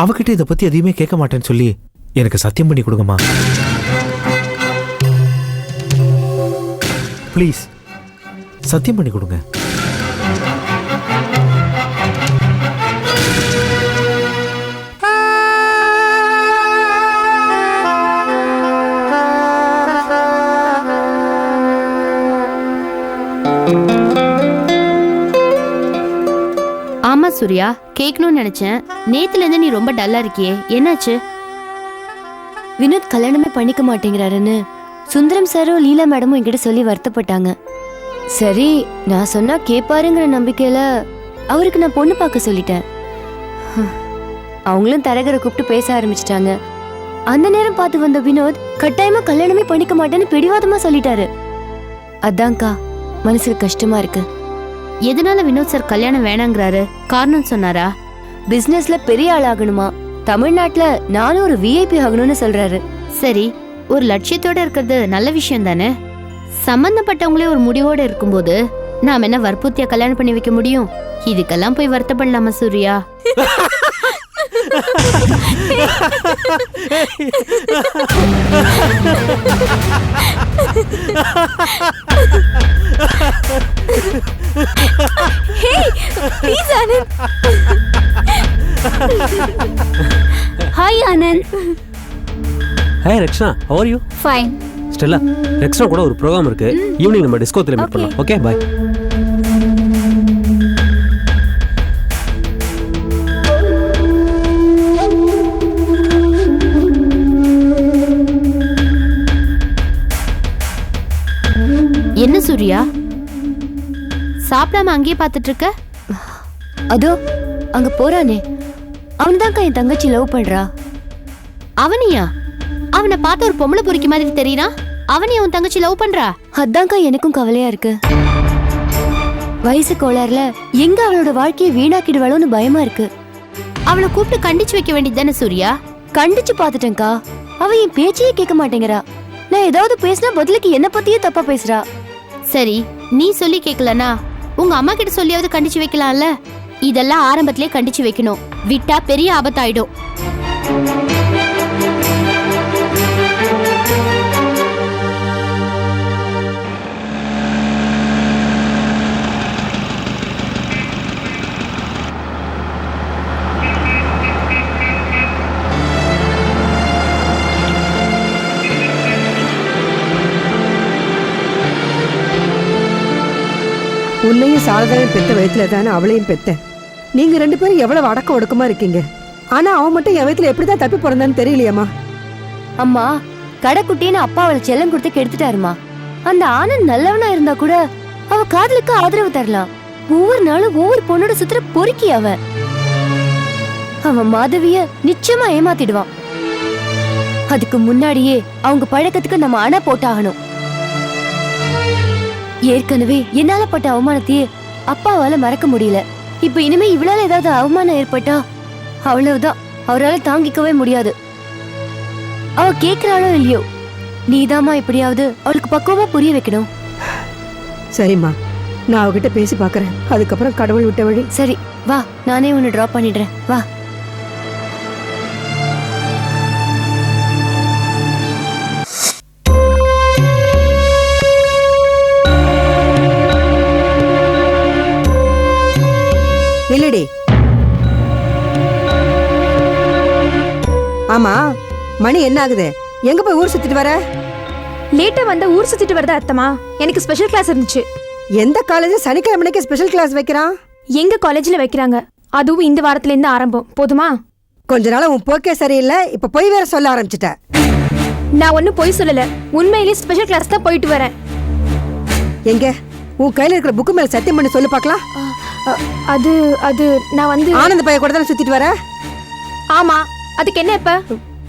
அவகிட்ட இதை பத்தி எதையுமே கேட்க மாட்டேன்னு சொல்லி எனக்கு சத்தியம் பண்ணி கொடுங்கம்மா. ப்ளீஸ் சத்தியம் பண்ணி கொடுங்க. சூர்யா கேட்கணும்னு நினைச்சேன். நேத்துல இருந்து நீ ரொம்ப டல்லா இருக்கியே. என்னாச்சு? வினோத் கல்யாணமே பண்ணிக்க மாட்டேங்கிறாருன்னு சுந்தரம் சாரும் லீலா மேடமும் என்கிட்ட சொல்லி வருத்தப்பட்டாங்க. சரி நான் சொன்னா கேட்பாருங்கிற நம்பிக்கையில அவருக்கு நான் பொண்ணு பார்க்க சொல்லிட்டேன். அவங்களும் தரகரை கூப்பிட்டு பேச ஆரம்பிச்சிட்டாங்க. அந்த நேரம் பார்த்து வந்த வினோத் கட்டாயமா கல்யாணமே பண்ணிக்க மாட்டேன்னு பிடிவாதமா சொல்லிட்டாரு. அதான்க்கா மனசுக்கு கஷ்டமா இருக்கு. எதனால வினோத் சார் கல்யாணம் வேணாங்கிறாரு? காரணம் சொன்னாரா? பிசினஸ்ல பெரிய ஆள் ஆகணுமா? தமிழ்நாட்டுல நானும் ஒரு விஐபி ஆகணும்னு சொல்றாரு. சரி ஒரு லட்சியத்தோட இருக்கிறது நல்ல விஷயம் தானே? சம்பந்தப்பட்டவங்களே ஒரு முடிவோட இருக்கும்போது நாம என்ன வற்புறுத்தியா கல்யாணம் பண்ணி வைக்க முடியும்? இதுக்கெல்லாம் போய் வருத்தப்படலாமா Surya? Please Anand hi Anand hi Rakshana how are you fine Stella Rakshana கூட ஒரு ப்ரோக்ராம் இருக்கு. ஈவினிங் நம்ம டிஸ்கோத்தில் மீட். பண்ணலாம். ஓகே பாய் என்ன சூர்யா? சாப்பிடாம அங்கேயே பார்த்துட்டு இருக்க? அதோ அங்க போறானே. அவன்தான்க்கா என் தங்கச்சி லவ் பண்றா. அவனியா? அவனை பார்த்த ஒரு பொம்பளை பொறிக்க மாதிரி தெரியறான் அவனே உன் தங்கச்சி லவ் பண்றா? அதான்க்கா எனக்கும் கவலையா இருக்கு. வயசு கோளாறுல எங்க அவளோட வாழ்க்கையை வீணாக்கிடுவாளோன்னு பயமா இருக்கு. அவளை கூப்பிட்டு கண்டிச்சு வைக்க வேண்டியது தானே சூர்யா? கண்டிச்சு பாத்துட்டேன்க்கா அவ என் பேச்சையே கேட்க மாட்டேங்கிறா. நான் ஏதாவது பேசினா பதிலுக்கு என்ன பத்தியே தப்பா பேசுறா. சரி நீ சொல்லி கேட்கலனா உங்க அம்மா கிட்ட சொல்லியாவது கண்டிச்சு வைக்கலாம்ல? இதெல்லாம் ஆரம்பத்திலே கண்டிச்சு வைக்கணும். விட்டா பெரிய ஆபத்தாயிடும். உன்னையும் சாரதாவையும் பெத்த வயத்துல தானே அவளையும் பெத்தேன். நீங்க ரெண்டு பேரும் எவ்வளவு அடக்க ஒடுக்கமா இருக்கீங்க? ஆனா அவன் மட்டும் என் வயத்துல எப்படிதான் தப்பி பிறந்தான்னு தெரியலையேம்மா. அம்மா கடைக்குட்டின்னு அப்பா அவளை செல்லம் கொடுத்து கெடுத்துட்டாருமா. அந்த ஆனந்த் நல்லவனா இருந்தா கூட அவ காதலுக்கு ஆதரவு தரலாம். ஒவ்வொரு நாளும் ஒவ்வொரு பொண்ணோட சுத்துற பொறுக்கி அவன் அவன் மாதவிய நிச்சயமா ஏமாத்திடுவான். அதுக்கு முன்னாடியே அவங்க பழக்கத்துக்கு நம்ம அணை போட்டாகணும். ஏற்கனவே என்னால பட்ட அவமானத்தையே அப்பாவால மறக்க முடியல. இப்ப இனிமே இவளால ஏதாவது அவமானம் ஏற்பட்டா அவ்வளவுதான். அவரால் தாங்கிக்கவே முடியாது. அவ கேக்குறாளோ இல்லையோ நீதாம்மா எப்படியாவது அவளுக்கு பக்குவமா புரிய வைக்கணும். சரிம்மா நான் அவகிட்ட பேசி பார்க்கறேன். அதுக்கப்புறம் கடவுள் விட்ட வழி. சரி வா நானே உன்னை டிராப் பண்ணிடுறேன். வா. ஆமா மணி என்ன ஆகுது? எங்க போய் ஊர் சுத்திட்டு வர? லேட்டா வந்தா ஊர் சுத்திட்டு வரதா அத்தமா எனக்கு ஸ்பெஷல் கிளாஸ் இருந்துச்சு. எந்த காலேஜ் சனிக்கிழமைக்கு ஸ்பெஷல் கிளாஸ் வைக்கிறான்? எங்க காலேஜ்ல வைக்கிறாங்க. அதுவும் இந்த வாரத்துல இருந்து ஆரம்பம். போதுமா? கொஞ்ச நாளா உன் போக்கே சரியில்லை. இப்ப போய் வேற சொல்ல ஆரம்பிச்சிட்ட. நான் ஒன்னும் பொய் சொல்லல. உண்மையிலேயே ஸ்பெஷல் கிளாஸ் தான் போயிட்டு வரேன். எங்க? உன் கையில இருக்கிற புக்கு மேல சத்தியம் பண்ணி சொல்லு பார்க்கலாம். அது அது நான் வந்து ஆனந்த பைய கூட தானே சுத்திட்டு வர? ஆமா. அதுக்கு என்ன இப்ப?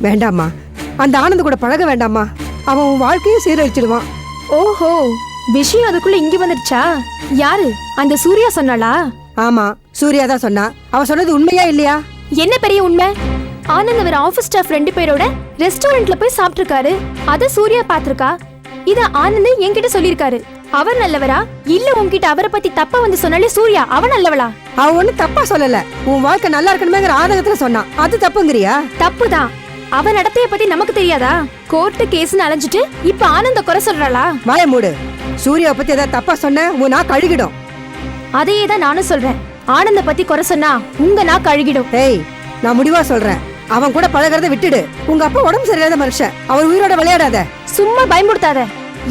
வேண்டாம்மா. அந்த ஆனந்த் கூட பழக வேண்டாம்மா. அவன் உன் வாழ்க்கையும் சீரழிச்சிடுவான். ஓஹோ விஷயம் அதுக்குள்ள இங்க வந்துடுச்சா? யாரு? அந்த சூர்யா சொன்னாளா? ஆமா சூர்யா தான் சொன்னா. அவ சொன்னது உண்மையா இல்லையா? என்ன பெரிய உண்மை? ஆனந்த் அவர் ஆபீஸ் ஸ்டாஃப் ரெண்டு பேரோட ரெஸ்டாரண்ட்ல போய் சாப்பிட்டிருக்காரு. அத சூர்யா பாத்திருக்கா இத ஆனந்த் என்கிட்ட சொல்லிருக்காரு அவர் நல்லவரா? இல்ல உன்கிட்ட அவரை பத்தி தப்பா வந்து சொன்னாலே சூர்யா அவ நல்லவளா? அவ ஒண்ணு தப்பா சொல்லல. உன் வாழ்க்கை நல்லா இருக்கணுமேங்கிற ஆதங்கத்துல சொன்னான் அது தப்புங்கிறியா? தப்புதான். அவ நடத்தைய பத்தி நமக்கு தெரியாதா? கோர்ட்டு கேஸ்னு அலைஞ்சிட்டு இப்ப ஆனந்த குறை சொல்றாளா? வாய மூடு. சூர்யாவை பத்தி ஏதாவது தப்பா சொன்ன உன் நான் கழுகிடும் அதையே தான் நானும் சொல்றேன். ஆனந்த பத்தி குறை சொன்னா உங்க நாக்கு அழுகிடும். ஏய் நான் முடிவா சொல்றேன். அவன் கூட பழகிறத விட்டுடு. உங்க அப்பா உடம்பு சரியில்லாத மனுஷன். அவர் உயிரோட விளையாடாத. சும்மா பயமுடுத்தாத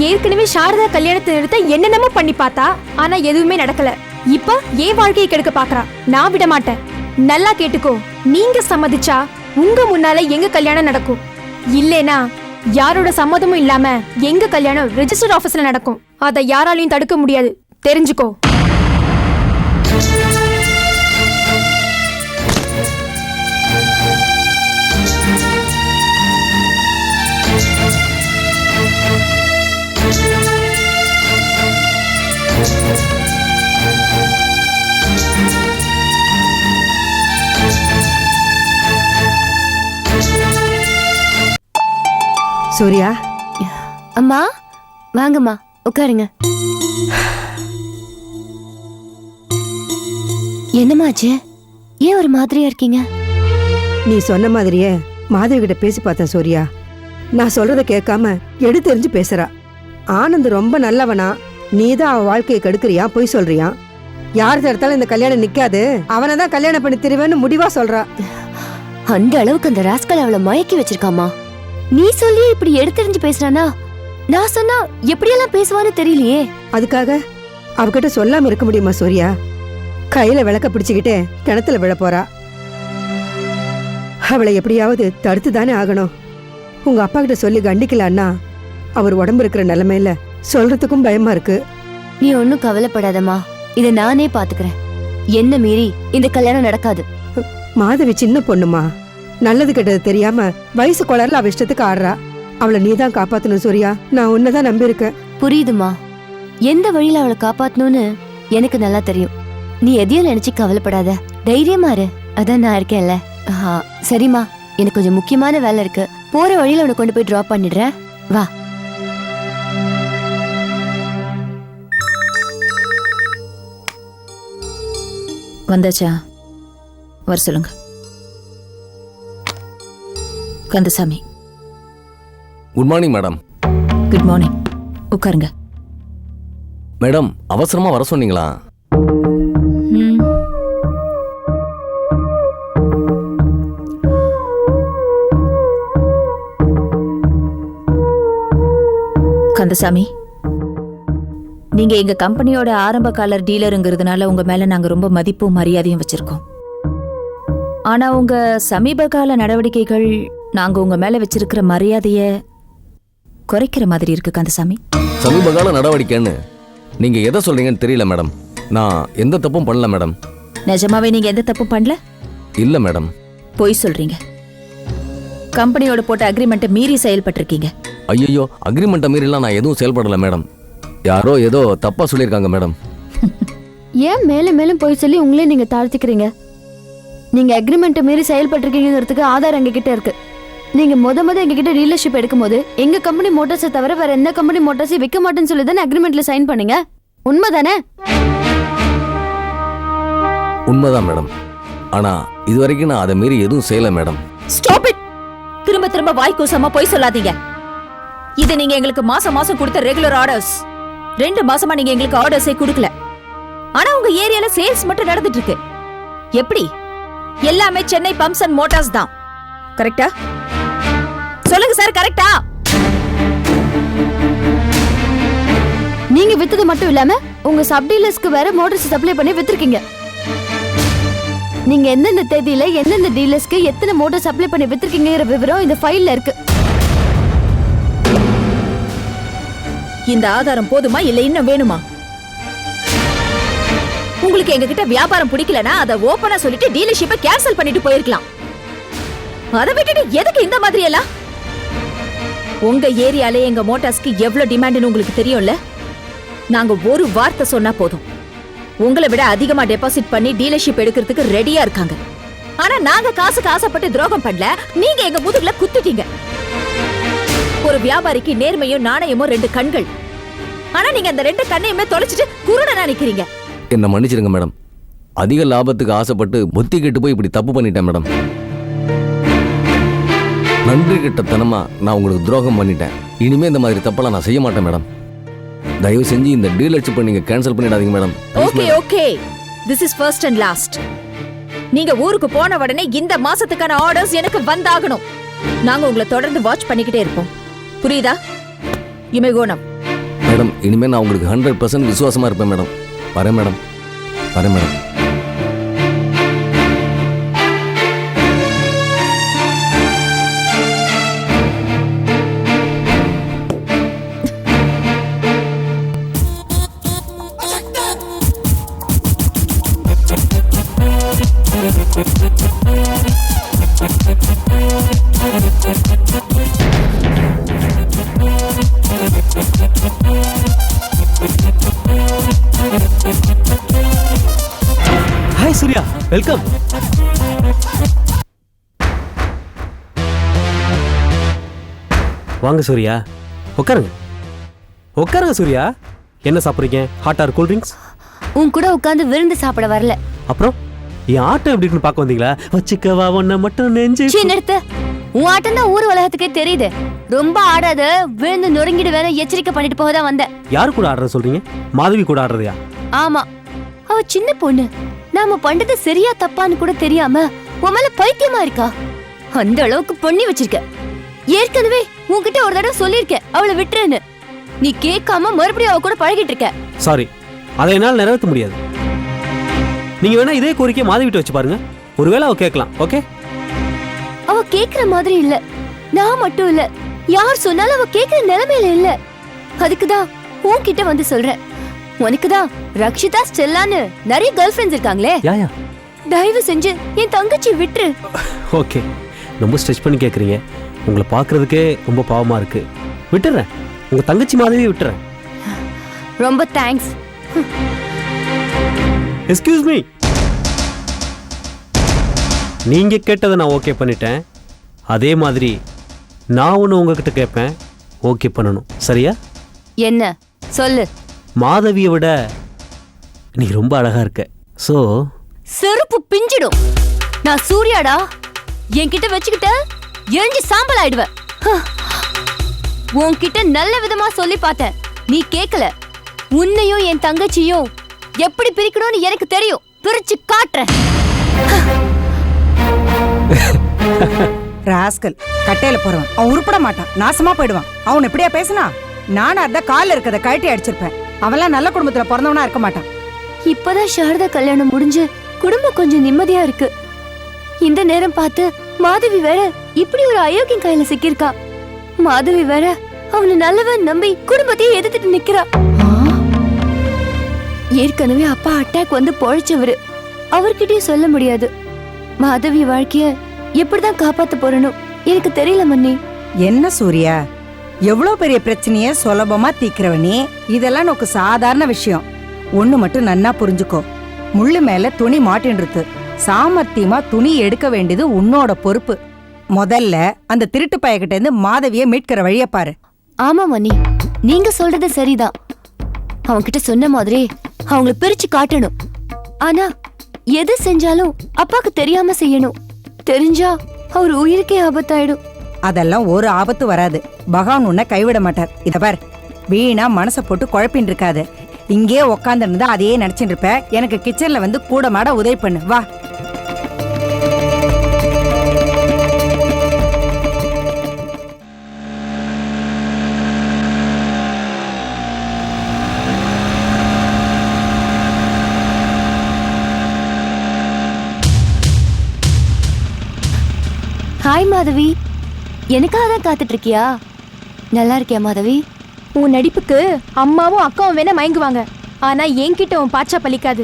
ஏற்கனவே சாரதா கல்யாணத்தை நிறுத்த என்னென்னமோ பண்ணி பார்த்தா ஆனா எதுவுமே நடக்கல. இப்ப ஏன் வாழ்க்கையை கெடுக்க பாக்குறா நான் விட மாட்டேன். நல்லா கேட்டுக்கோ. நீங்க சம்மதிச்சா உங்க முன்னால எங்க கல்யாணம் நடக்கும்? இல்லேனா யாரோட சம்மதமும் இல்லாம எங்க கல்யாணம் ரெஜிஸ்டர் ஆபீஸ்ல நடக்கும். அதை யாராலையும் தடுக்க முடியாது. தெரிஞ்சுக்கோ. சூர்யா. அம்மா வாங்கம்மா உட்காருங்க. என்னமாச்சு ஏன் ஒரு மாதிரியா இருக்கீங்க? நீ சொன்ன மாதிரியே மாதவி கிட்ட பேசி பார்த்தேன் சூர்யா. நான் சொல்றத கேட்காம எடுத்தெறிஞ்சு பேசுறா. ஆனந்த் ரொம்ப நல்லவனா நீ தான் அவன் வாழ்க்கையை கெடுக்கிறியா பொய் சொல்றியா? யார் தடுத்தாலும் இந்த கல்யாணம் நிக்காது. அவனை தான் கல்யாணம் பண்ணி திருவேன்னு முடிவா சொல்றா. அந்த அளவுக்கு அந்த ராஸ்கல் அவளை மயக்கி வச்சிருக்காமா நீ சொல்லி இப்படி எடுத்தெறிஞ்சு பேசுறானா? நான் சொன்னா எப்படியெல்லாம் பேசுவான்னு தெரியலையே. அதுக்காக அவகிட்ட சொல்லாம இருக்க முடியுமா சூர்யா? கையில விளக்க பிடிச்சுக்கிட்டே கிணத்துல விழ போறா. அவளை எப்படியாவது தடுத்து தானே ஆகணும். உங்க அப்பா கிட்ட சொல்லி கண்டிக்கலான்னா அவர் உடம்பு இருக்கிற நிலைமையில சொல்றதுக்கும் பயமா இருக்கு. நீ ஒன்னும் கவலைப்படாதம்மா. இத நானே பாத்துக்கிறேன். என்ன மீறி இந்த கல்யாணம் நடக்காது. மாதவி சின்ன பொண்ணுமா? நல்லது கெட்டது தெரியாம வயசு குளர்ல அவ இஷ்டத்துக்கு ஆடுறா. அவளை நீ தான் காப்பாத்தணும் சூர்யா. நான் உன்னதான் நம்பி இருக்கேன் புரியுதுமா. எந்த வழியில அவளை காப்பாத்தணும்னு எனக்கு நல்லா தெரியும். நீ எதையும் நினைச்சு கவலைப்படாத. தைரியமா இரு. அதான் நான் இருக்கேன்ல. ஆஹா, சரிம்மா. எனக்கு கொஞ்சம் முக்கியமான வேலை இருக்கு. போற வழியில உன்னை கொண்டு போய் டிராப் பண்ணிடுறேன். வா. வந்தாச்சா? வர சொல்லுங்க. Kandasamy good morning madam good morning உட்காருங்க. மேடம் அவசரமா வர சொன்னீங்களா. கந்தசாமி நீங்க எங்க கம்பெனியோட ஆரம்ப காலர் டீலருங்கிறதுனால உங்க மேல நாங்க ரொம்ப மதிப்பும் மரியாதையும் வச்சிருக்கோம். ஆனா உங்க சமீப கால நடவடிக்கைகள் நாங்க உங்க மேல வச்சிருக்கிற மரியாதைய குறைக்கிற மாதிரி இருக்கு கந்தசாமி. சமீபகால நடவடிக்கைன்னு நீங்க எதை சொல்றீங்கன்னு தெரியல மேடம். நான் எந்த தப்பும் பண்ணல மேடம். நிஜமாவே நீங்க எந்த தப்பும் பண்ணல? இல்ல மேடம். பொய் சொல்றீங்க. கம்பெனியோட போட்ட அக்ரிமெண்ட்டை மீறி செயல்பட்டிருக்கீங்க. ஐயோ அக்ரிமெண்ட்டை மீறிலாம் நான் எதுவும் செயல்படல மேடம். யாரோ ஏதோ தப்பா சொல்லியிருக்காங்க மேடம். ஏன் மேலும் மேலும் போய் சொல்லி உங்களே நீங்க தாழ்த்திக்கிறீங்க? நீங்க அக்ரிமெண்ட்டை மீறி செயல்பட்டிருக்கீங்கிறதுக்கு ஆதாரம் எங்ககிட்ட இருக்கு. நீங்க முத முத எங்ககிட்ட டீலர்ஷிப் எடுக்கும்போது எங்க கம்பெனி மோட்டார்ஸை தவிர வேற எந்த கம்பெனி மோட்டார்ஸையும் விற்க மாட்டேன்னு சொல்லி தானே அக்ரிமெண்ட்ல சைன் பண்ணீங்க? உண்மைதானே? உண்மைதான் மேடம் ஆனா இது வரைக்கும் நான் அதை மீறி எதுவும் செய்யல மேடம் ஸ்டாப் இட் திரும்ப திரும்ப வாய் கூசாம பொய் சொல்லாதீங்க. இது நீங்க எங்களுக்கு மாசம் மாசம் கொடுத்த ரெகுலர் ஆர்டர்ஸ் ரெண்டு மாசமா நீங்க எங்களுக்கு ஆர்டர்ஸே கொடுக்கல. ஆனா உங்க ஏரியால சேல்ஸ் மட்டும் நடந்துட்டு இருக்கு. எப்படி? எல்லாமே சென்னை பம்ப்ஸ் அண்ட் மோட்டார்ஸ் தான். கரெக்டா சொல்லுங்க சார் கரெக்டா நீங்க வித்தது மட்டும் இல்லாம உங்க சப் டீலர்ஸ்க்கு வேற மோட்டர்ஸ் சப்ளை பண்ணி வித்திருக்கீங்க. நீங்க எந்தெந்த தேதியில எந்தெந்த டீலர்ஸ்க்கு எத்தனை மோட்டார் சப்ளை பண்ணி வித்திருக்கீங்கிற விவரம் இந்த ஃபைல்ல இருக்கு. இந்த ஆதாரம் போதுமா இல்ல இன்னும் வேணுமா? உங்களுக்கு எங்க கிட்ட வியாபாரம் பிடிக்கலனா அதை ஓபனா சொல்லிட்டு டீலர்ஷிப்பை கேன்சல் பண்ணிட்டு போயிருக்கலாம். அதை விட்டுட்டு எதுக்கு இந்த மாதிரி எல்லாம் உங்க ஏரியால எங்க மோட்டார்ஸ்க்கு எவ்வளவு டிமாண்ட்னு உங்களுக்கு தெரியும்ல? நாங்க ஒரு வார்த்தை சொன்னா போதும். உங்களை விட அதிகமா டெபாசிட் பண்ணி டீலர்ஷிப் எடுக்கிறதுக்கு ரெடியா இருக்காங்க. ஆனா நாங்க காசுக்கு ஆசைப்பட்டு துரோகம் பண்ணல நீங்க எங்க முதுகுல குத்துட்டீங்க. ஒரு வியாபாரிக்கு நேர்மையும் நாணயமும் ரெண்டு கண்கள். ஆனா நீங்க அந்த ரெண்டு கண்ணையுமே தொலைச்சிட்டு குருடனா நிக்கிறீங்க. என்னை மன்னிச்சிடுங்க மேடம். அதிக லாபத்துக்கு ஆசைப்பட்டு புத்தி கெட்டு போய் இப்படி தப்பு பண்ணிட்டேன் மேடம். நன்றி கிட்டத்தனமா நான் உங்களுக்கு துரோகம் பண்ணிட்டேன். இனிமே இந்த மாதிரி தப்பெல்லாம் நான் செய்ய மாட்டேன் மேடம். தயவு செஞ்சு இந்த டீலர்ஷிப்பை நீங்க கேன்சல் பண்ணிடாதீங்க madam. Okay. Okay this is first and last நீங்க ஊருக்கு போன உடனே இந்த மாசத்துக்கான ஆர்டர்ஸ் எனக்கு வந்தாகணும். நாங்க உங்களை தொடர்ந்து வாட்ச் பண்ணிக்கிட்டே இருப்போம். புரியுதா? இமை கோணம் மேடம் இனிமே நான் உங்களுக்கு ஹண்ட்ரட் பர்சன்ட் விசுவாசமா இருப்பேன் மேடம். வரேன் மேடம் வரேன் மேடம் வெல்கம். வாங்க சூர்யா. உட்காருங்க உட்காருங்க சூர்யா. என்ன சாப்பிட்றீங்க? ஹாட் ஆர் கூல் ட்ரிங்க்ஸ் உன் கூட உட்காந்து விருந்து சாப்பிட வரல. அப்புறம்? என் ஆட்டம் எப்படி இருக்குன்னு பார்க்க வந்தீங்களா? வச்சுக்கவா ஒன்ன மட்டும் நெஞ்சு சீ நிறுத்து. உன் ஆட்டம் தான் ஊர் உலகத்துக்கே தெரியுது. ரொம்ப ஆடாத விழுந்து வேற எச்சரிக்கை பண்ணிட்டு போக தான் வந்தேன். யார் கூட ஆடுறது சொல்றீங்க? மாதவி கூட ஆடுறதையா? ஆமா. அவ சின்ன பொண்ணு. நாம பண்றது சரியா தப்பான்னு கூட தெரியாம உன் மேல பைத்தியமா இருக்கா? அந்த அளவுக்கு பொண்ணி வச்சிருக்க. ஏற்கனவே உன்கிட்ட ஒரு தடவை சொல்லியிருக்கேன் அவளை விட்டுருன்னு நீ கேட்காம மறுபடியும் அவ கூட பழகிட்டு இருக்க. சாரி அதை என்னால் நிறைவேற்ற முடியாது. நீங்க வேணா இதே கோரிக்கை மாதவிட்டு வச்சு பாருங்க. ஒருவேளை அவ கேட்கலாம் ஓகே அவ கேக்குற மாதிரி இல்ல. நான் மட்டும் இல்ல. யார் சொன்னாலும் அவ கேக்குற நிலைமையில இல்ல. அதுக்குதான் உன்கிட்ட வந்து சொல்றேன். உனக்குதான் ரக்ஷிதா ஸ்டெல்லான்னு நிறைய கேர்ள் ஃபிரெண்ட்ஸ் இருக்காங்களே? யா யா. தயவு செஞ்சு என் தங்கச்சி விட்டுரு. ஓகே. ரொம்ப ஸ்ட்ரெச் பண்ணி கேட்குறீங்க உங்களை பார்க்கறதுக்கே ரொம்ப பாவமா இருக்கு. விட்டுறேன். உங்க தங்கச்சி மாதவி விட்டுறேன். ரொம்ப தேங்க்ஸ் எஸ்கியூஸ் மீ நீங்க கேட்டதை நான் ஓகே பண்ணிட்டேன். அதே மாதிரி நான் ஒன்று உங்ககிட்ட கேட்பேன். ஓகே பண்ணணும். சரியா? என்ன? சொல்லு. மாதவியை விட நீ ரொம்ப அழகா இருக்க. ஸோ செருப்பு பிஞ்சிடும். நான் சூர்யாடா என்கிட்ட வச்சுக்கிட்ட எரிஞ்சு சாம்பல் ஆயிடுவேன். உன்கிட்ட நல்ல விதமா சொல்லி பார்த்தேன். நீ கேக்கல. உன்னையும் என் தங்கச்சியும் எப்படி பிரிக்கணும்னு எனக்கு தெரியும். பிரிச்சு காட்டுறேன். ராஸ்கல் கட்டையில போறவன். அவன் உருப்பட மாட்டான். நாசமா போயிடுவான். அவன் எப்படியா பேசினா? நானா இருந்தா கால்ல இருக்கத கழட்டி அடிச்சிருப்பேன். அவன்லாம் நல்ல குடும்பத்துல பிறந்தவனா இருக்க மாட்டான். இப்பதான் சாரதா கல்யாணம் முடிஞ்சு குடும்பம் கொஞ்சம் நிம்மதியா இருக்கு. இந்த நேரம் பார்த்து மாதவி வேற இப்படி ஒரு அயோக்கியம் கையில சிக்கியிருக்கா. மாதவி வேற அவனை நல்லவன் நம்பி குடும்பத்தையே எதிர்த்துட்டு நிக்கிறா. ஏற்கனவே அப்பா அட்டாக் வந்து பொழைச்சவரு. அவர்கிட்டயும் சொல்ல முடியாது. மாதவி வாழ்க்கைய எப்படிதான் காப்பாத்த போறனோ எனக்கு தெரியல மன்னி. என்ன சூர்யா? எவ்வளவு பெரிய பிரச்சனைய சுலபமா தீக்கிறவனே இதெல்லாம் நோக்கு சாதாரண விஷயம். ஒண்ணு மட்டும் நன்னா புரிஞ்சுக்கோ. முள்ளு மேல துணி மாட்டின்றது சாமர்த்தியமா துணி எடுக்க வேண்டியது உன்னோட பொறுப்பு. முதல்ல அந்த திருட்டு பையகிட்ட இருந்து மாதவிய மீட்கிற வழிய பாரு. ஆமா மணி. நீங்க சொல்றது சரிதான். அவன்கிட்ட சொன்ன மாதிரி அவங்கள பிரிச்சு காட்டணும். ஆனா எது செஞ்சாலும் அப்பாக்கு தெரியாம செய்யணும். தெரிஞ்சா அவர் உயிருக்கே ஆபத்தாயிடும். அதெல்லாம் ஒரு ஆபத்து வராது. பகவான் உன்னை கைவிட மாட்டார். இத பார். வீணா மனசை போட்டு குழப்பின்னு இருக்காது இங்கே உக்காந்துருந்தா அதையே நினைச்சிட்டு இருப்ப எனக்கு கிச்சன்ல வந்து கூட மாட உதவி பண்ணு. வா. ஹாய் மாதவி எனக்காக தான் காத்துட்டு இருக்கியா நல்லா இருக்கியா மாதவி? உன் நடிப்புக்கு அம்மாவும் அக்காவும் வேணா மயங்குவாங்க. ஆனா என்கிட்ட உன் பாச்சா பலிக்காது.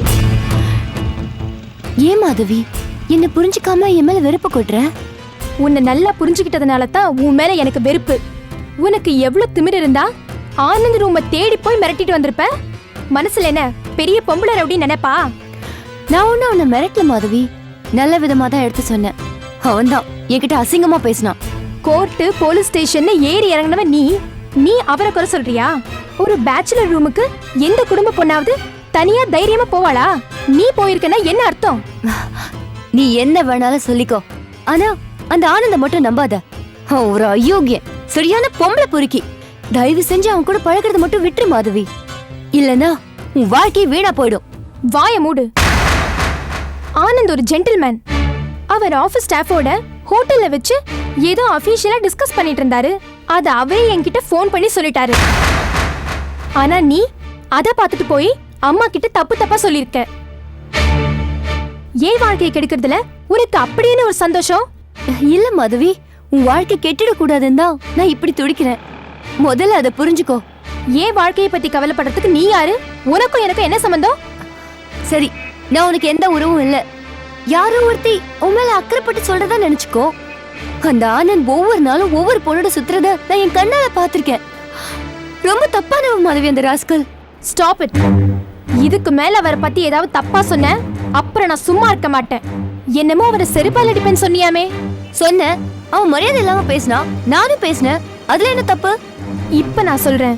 ஏன் மாதவி? என்ன புரிஞ்சுக்காம என் மேல வெறுப்பு கொட்டுற உன்னை நல்லா புரிஞ்சுக்கிட்டதுனால தான் உன் மேல எனக்கு வெறுப்பு. உனக்கு எவ்வளவு திமிர் இருந்தா ஆனந்த் ரூமை தேடி போய் மிரட்டிட்டு வந்திருப்ப? மனசுல என்ன பெரிய பொம்பளை ரவுடி நினைப்பா? நான் ஒண்ணு அவனை மிரட்டல மாதவி. நல்ல விதமா தான் எடுத்து சொன்னேன். அவன்தான். என்கிட்ட அசிங்கமா பேசினான். கோர்ட்டு போலீஸ் ஸ்டேஷன் ஏறி இறங்கினவன் நீ. நீ அவரை குறை சொல்றியா? ஒரு பேச்சுலர் ரூமுக்கு எந்த குடும்ப பொண்ணாவது தனியா தைரியமா போவாளா? நீ போயிருக்கனா என்ன அர்த்தம்? நீ என்ன வேணாலும் சொல்லிக்கோ. ஆனா அந்த ஆனந்த மட்டும் நம்பாத. ஒரு அயோக்கியன் சரியான பொம்பளை பொறுக்கி. தயவு செஞ்சு அவன் கூட பழகுறது மட்டும் விட்டுரு மாதவி. இல்லனா உன் வாழ்க்கை வீணா போயிடும். வாய மூடு. ஆனந்த் ஒரு ஜென்டில்மேன் அவர் ஆபீஸ் ஸ்டாஃபோட ஹோட்டல்ல வச்சு ஏதோ அபிஷியலா டிஸ்கஸ் பண்ணிட்டு இருந்தாரு. அத அவரே என்கிட்ட ஃபோன் பண்ணி சொல்லிட்டாரு. ஆனா நீ அத பார்த்துட்டு போய் அம்மா கிட்ட தப்பு தப்பா சொல்லிருக்க. ஏன் வாழ்க்கையை கெடுக்கிறதுல உனக்கு அப்படின்னு ஒரு சந்தோஷம்? இல்ல மாதவி உன் வாழ்க்கை கெட்டிட கூடாதுன்னு தான் நான் இப்படி துடிக்கிறேன். முதல்ல அதை புரிஞ்சுக்கோ. ஏன் வாழ்க்கையை பத்தி கவலைப்படுறதுக்கு நீ யாரு? உனக்கும் எனக்கும் என்ன சம்பந்தம்? சரி நான் உனக்கு எந்த உறவும் இல்ல. யாரோ ஒருத்தி உன் மேல அக்கறைப்பட்டு சொல்றதா நினைச்சுக்கோ. அந்த ஆனந்த் ஒவ்வொரு நாளும் ஒவ்வொரு பொண்ணோட சுத்துறத நான் என் கண்ணால பாத்திருக்கேன் ரொம்ப தப்பானவன் மாதவி அந்த ராஸ்கல். ஸ்டாப் இட் இதுக்கு மேல அவரை பத்தி ஏதாவது தப்பா சொன்ன அப்புறம் நான் சும்மா இருக்க மாட்டேன். என்னமோ அவரை செருப்பால் அடிப்பேன்னு சொன்னியாமே. சொன்ன அவன் மரியாதை இல்லாம பேசினான் நானும் பேசினேன். அதுல என்ன தப்பு? இப்ப நான் சொல்றேன்.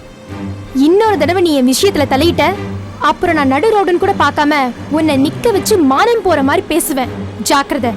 இன்னொரு தடவை நீ என் விஷயத்துல தலையிட்ட அப்புறம் நான் நடு ரோடுன்னு கூட பார்க்காம உன்னை நிக்க வச்சு மானம் போற மாதிரி பேசுவேன். ஜாக்கிரதை.